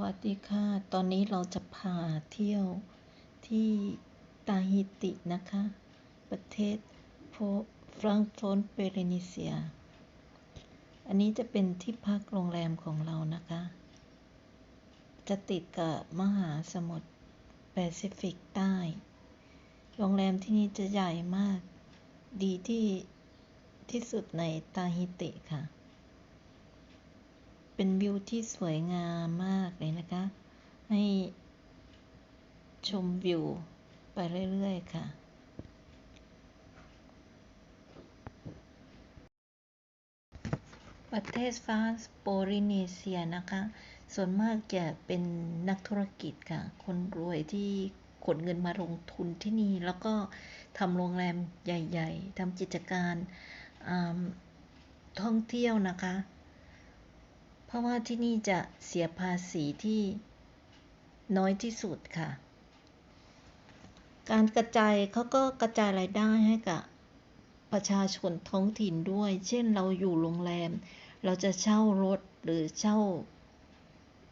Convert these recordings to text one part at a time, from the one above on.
วัสดีค่ะ ตอนนี้เราจะพาเที่ยวที่ตาฮิตินะคะ ประเทศโฟฟรังก์ฟนเปเรนิเซีย อันนี้จะเป็นที่พักโรงแรมของเรานะคะ จะติดกับมหาสมุทรแปซิฟิกใต้ โรงแรมที่นี่จะใหญ่มาก ดีที่ที่สุดในตาฮิติค่ะ เป็นวิวที่สวยงามมากเลยนะคะ ให้ชมวิวไปเรื่อย ๆ ค่ะประเทศฟรานซ์โปลินีเซียนะคะ ส่วนมากจะเป็นนักธุรกิจค่ะ คนรวยที่ขนเงินมาลงทุนที่นี่ แล้วก็ทำโรงแรมใหญ่ ๆทำกิจการท่องเที่ยวนะคะ ราะว่าที่นี่จะเสียภาษีที่น้อยที่สุดค่ะ การกระจายเขาก็กระจายรายได้ให้กับประชาชนท้องถิ่นด้วย เช่นเราอยู่โรงแรม เราจะเช่ารถหรือเช่า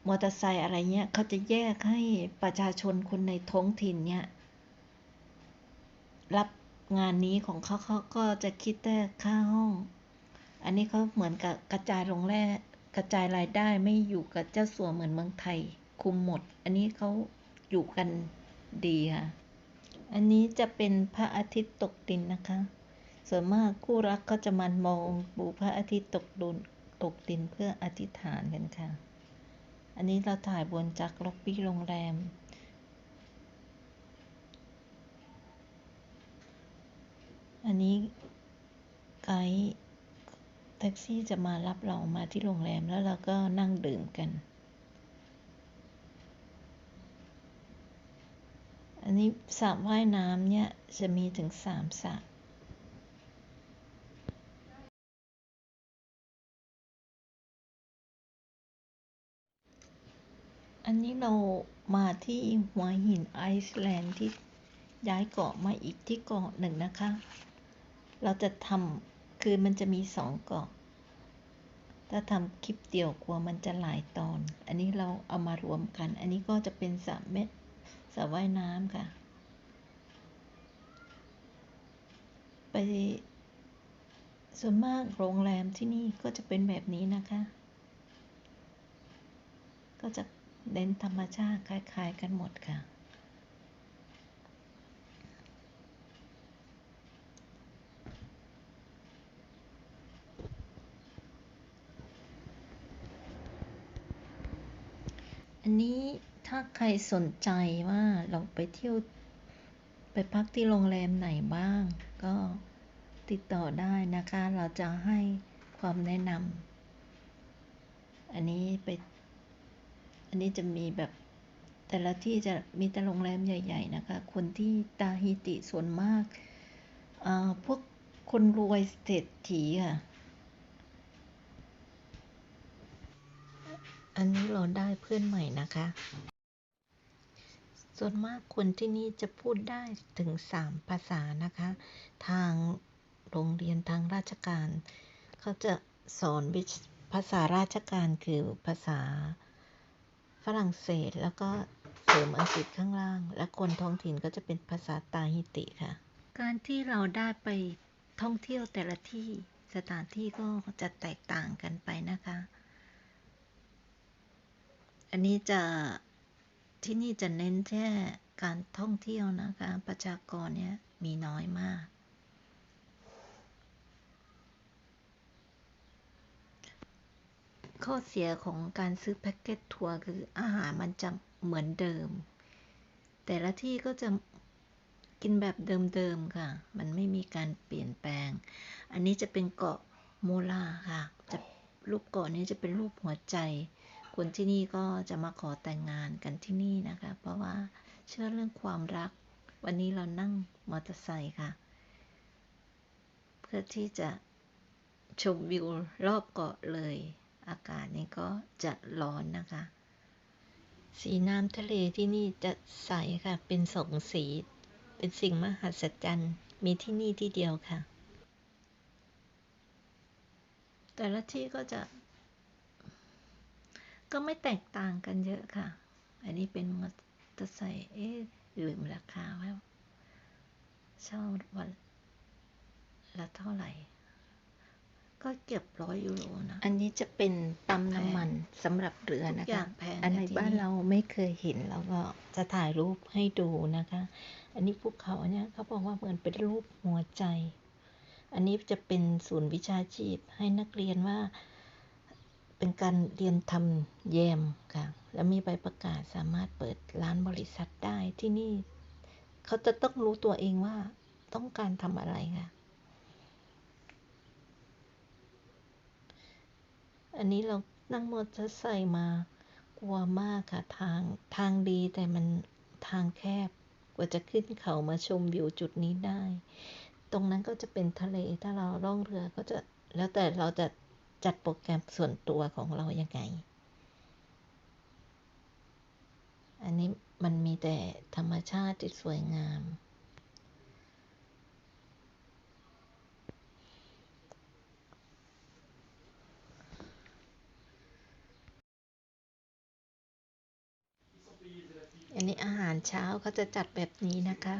มอเตอร์ไซค์อะไรเงี้ยเขาจะแยกให้ประชาชนคนในท้องถิ่นเนี่ยรับงานนี้ของเขาเขาก็จะคิดแต่ค่าห้อง อันนี้เขาเหมือนกับกระจายโรงแรม กระจายรายได้ไม่อยู่กับเจ้าสัวเหมือนเมืองไทย คุมหมด อันนี้เขาอยู่กันดีค่ะ อันนี้จะเป็นพระอาทิตย์ตกดินนะคะ ส่วนมากคู่รักก็จะมันมองดูพระอาทิตย์ตกดุนตกดินเพื่ออธิษฐานกันค่ะ อันนี้เราถ่ายบนจากล็อบบี้โรงแรม อันนี้ไกด์ แท็กซี่จะมารับเรามาที่โรงแรมแล้วเราก็นั่งดื่มกัน อันนี้สระว่ายน้ำเนี่ย จะมีถึงสามสระอันนี้เรามาที่หัวหินไอซ์แลนด์ที่ย้ายเกาะมาอีกที่เกาะหนึ่งนะคะ เราจะทำ คือมันจะมีสองเกาะถ้าทำคลิปเดียวกลัวมันจะหลายตอน อันนี้เราเอามารวมกัน อันนี้ก็จะเป็นสระเม็ดสระว่ายน้ำค่ะ ไปส่วนมากโรงแรมที่นี่ก็จะเป็นแบบนี้นะคะ ก็จะเน้นธรรมชาติคล้าย ๆ กันหมดค่ะ อันนี้ถ้าใครสนใจว่าเราไปเที่ยว ไปพักที่โรงแรมไหนบ้าง ก็ติดต่อได้นะคะ เราจะให้ความแนะนำอันนี้ไป อันนี้จะมีแบบแต่ละที่จะมีแต่โรงแรมใหญ่ ๆ นะคะ คนที่ตาฮิติส่วนมาก พวกคนรวยเศรษฐีค่ะ อันนี้เราได้เพื่อนใหม่นะคะ ส่วนมากคนที่นี่จะพูดได้ถึงสามภาษานะคะ ทางโรงเรียนทางราชการ เขาจะสอนวิภาษาราชการคือภาษาฝรั่งเศสแล้วก็เสริมอังกฤษข้างล่าง และคนท้องถิ่นก็จะเป็นภาษาตาฮิติค่ะ การที่เราได้ไปท่องเที่ยวแต่ละที่สถานที่ก็จะแตกต่างกันไปนะคะ อันนี้จะที่นี่จะเน้นแค่การท่องเที่ยวนะคะ ประชากรเนี่ยมีน้อยมาก ข้อเสียของการซื้อแพ็กเกจทัวร์คืออาหารมันจะเหมือนเดิม แต่ละที่ก็จะกินแบบเดิมๆค่ะ มันไม่มีการเปลี่ยนแปลง อันนี้จะเป็นเกาะโมลาค่ะ จะรูปเกาะนี้จะเป็นรูปหัวใจ คนที่นี่ก็จะมาขอแต่งงานกันที่นี่นะคะ เพราะว่าเชื่อเรื่องความรัก วันนี้เรานั่งมอเตอร์ไซค์ค่ะ เพื่อที่จะชมวิวรอบเกาะเลย อากาศนี้ก็จะร้อนนะคะ สีน้ำทะเลที่นี่จะใสค่ะ เป็นสองสี เป็นสิ่งมหัศจรรย์ มีที่นี่ที่เดียวค่ะ แต่ละที่ก็จะ ก็ไม่แตกต่างกันเยอะค่ะ อันนี้เป็นมอเตอร์ไซค์เอ๊ะลืมราคาว่าเช่าวันละเท่าไหร่ ก็เกือบร้อยยูโรนะ อันนี้จะเป็นปั๊มน้ำมันสำหรับเรือทุนะกอย่าคะงแพงอันในนะที่บ้านนี่เราไม่เคยเห็นเราก็จะถ่ายรูปให้ดูนะคะ อันนี้ภูเขาเนี่ยเขาบอกว่าเหมือนเป็นรูปหัวใจ อันนี้จะเป็นศูนย์วิชาชีพให้นักเรียนว่า เป็นการเรียนทำแยมค่ะ แล้วมีใบประกาศสามารถเปิดร้านบริษัทได้ที่นี่ เขาจะต้องรู้ตัวเองว่าต้องการทำอะไรค่ะ อันนี้เรานั่งมอเตอร์ไซค์มากลัวมากค่ะ ทางทางดีแต่มันทางแคบกว่าจะขึ้นเขามาชมวิวจุดนี้ได้ ตรงนั้นก็จะเป็นทะเลถ้าเราล่องเรือก็จะแล้วแต่เราจะ จัดโปรแกรมส่วนตัวของเรายังไง อันนี้มันมีแต่ธรรมชาติที่สวยงาม อันนี้อาหารเช้าเขาจะจัดแบบนี้นะคะ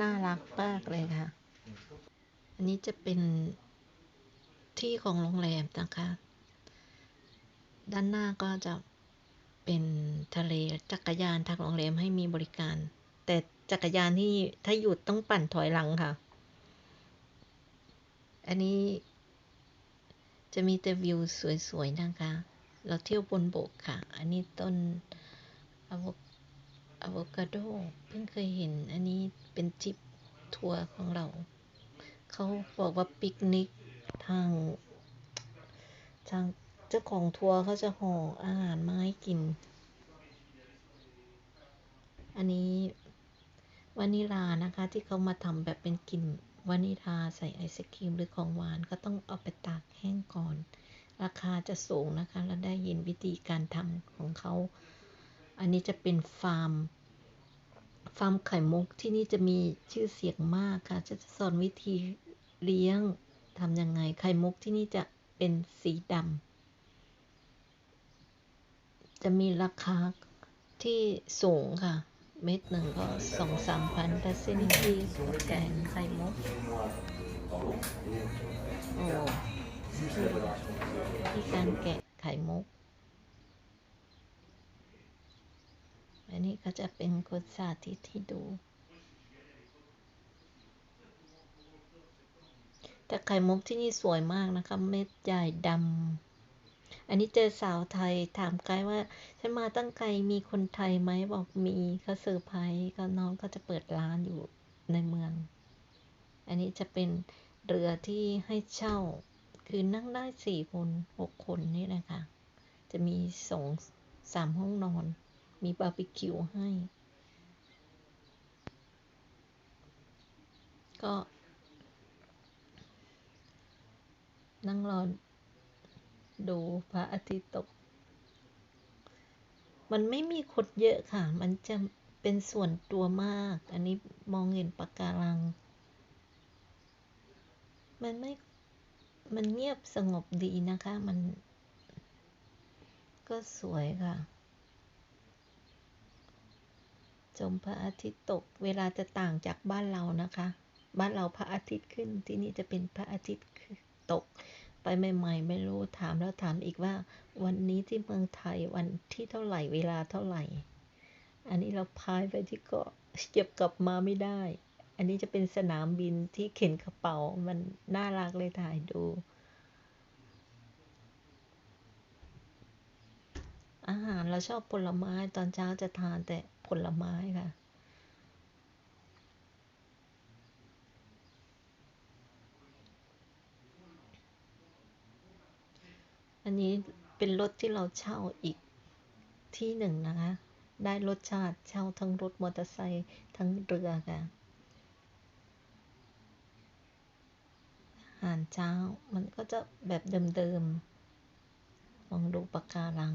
น่ารักมากเลยค่ะ อันนี้จะเป็น ที่ของโรงแรมนะคะ ด้านหน้าก็จะเป็นทะเลจักรยานทางโรงแรมให้มีบริการ แต่จักรยานที่ถ้าหยุดต้องปั่นถอยหลังค่ะ อันนี้จะมีแต่วิวสวยๆนะคะ เราเที่ยวบนบกค่ะ อันนี้ต้นอะโวอะโวคาโด เพิ่งเคยเห็น อันนี้เป็นทริปทัวร์ของเรา เขาบอกว่าปิกนิก ทางทางเจ้าของทัวร์เขาจะห่ออาหารมาให้กิน อันนี้วานิลานะคะ ที่เขามาทำแบบเป็นกลิ่นวานิลาใส่ไอศครีมหรือของหวานก็ต้องเอาไปตากแห้งก่อน ราคาจะสูงนะคะ แล้วได้ยินวิธีการทำของเขา อันนี้จะเป็นฟาร์ม ฟาร์มไข่มุกที่นี่จะมีชื่อเสียงมากค่ะ จะสอนวิธีเลี้ยง ทำยังไงไข่มุกที่นี่จะเป็นสีดำจะมีราคาที่สูงค่ะ เม็ดหนึ่งก็สองสามพันแต่เส้นที่แกงไข่มุกโอ้ที่การแกะไข่มุกอันนี้ก็จะเป็นคนสาธิตที่ดู แต่ไข่มุกที่นี่สวยมากนะคะ เม็ดใหญ่ดำ อันนี้เจอสาวไทยถามไกด์ว่า ฉันมาตั้งไกลมีคนไทยไหมบอกมีเขาเซอร์ไพรส์ก็น้องก็จะเปิดร้านอยู่ในเมือง อันนี้จะเป็นเรือที่ให้เช่า คือนั่งได้สี่คนหกคนนี่แหละคะ จะมีสองสามห้องนอน มีบาร์บีคิวให้ ก็ นั่งรอดูพระอาทิตย์ตก มันไม่มีคนเยอะค่ะ มันจะเป็นส่วนตัวมาก อันนี้มองเห็นปะการัง มันไม่ มันเงียบสงบดีนะคะ มัน ก็สวยค่ะ ชมพระอาทิตย์ตก เวลาจะต่างจากบ้านเรานะคะ บ้านเราพระอาทิตย์ขึ้น ที่นี่จะเป็นพระอาทิตย์ตก ไปใหม่ๆ ไม่รู้ถามแล้วถามอีกว่า วันนี้ที่เมืองไทยวันที่เท่าไหร่เวลาเท่าไหร่ อันนี้เราพายไปที่เกาะเก็บกลับมาไม่ได้ อันนี้จะเป็นสนามบินที่เข็นกระเป๋ามันน่ารักเลยถ่ายดูอาหารเราชอบผลไม้ตอนเช้าจะทานแต่ผลไม้ค่ะ อันนี้เป็นรถที่เราเช่าอีกที่หนึ่งนะคะ ได้รสชาติเช่าทั้งรถมอเตอร์ไซค์ทั้งเรือค่ะอาหารเช้ามันก็จะแบบเดิมๆ ลองดูปะการัง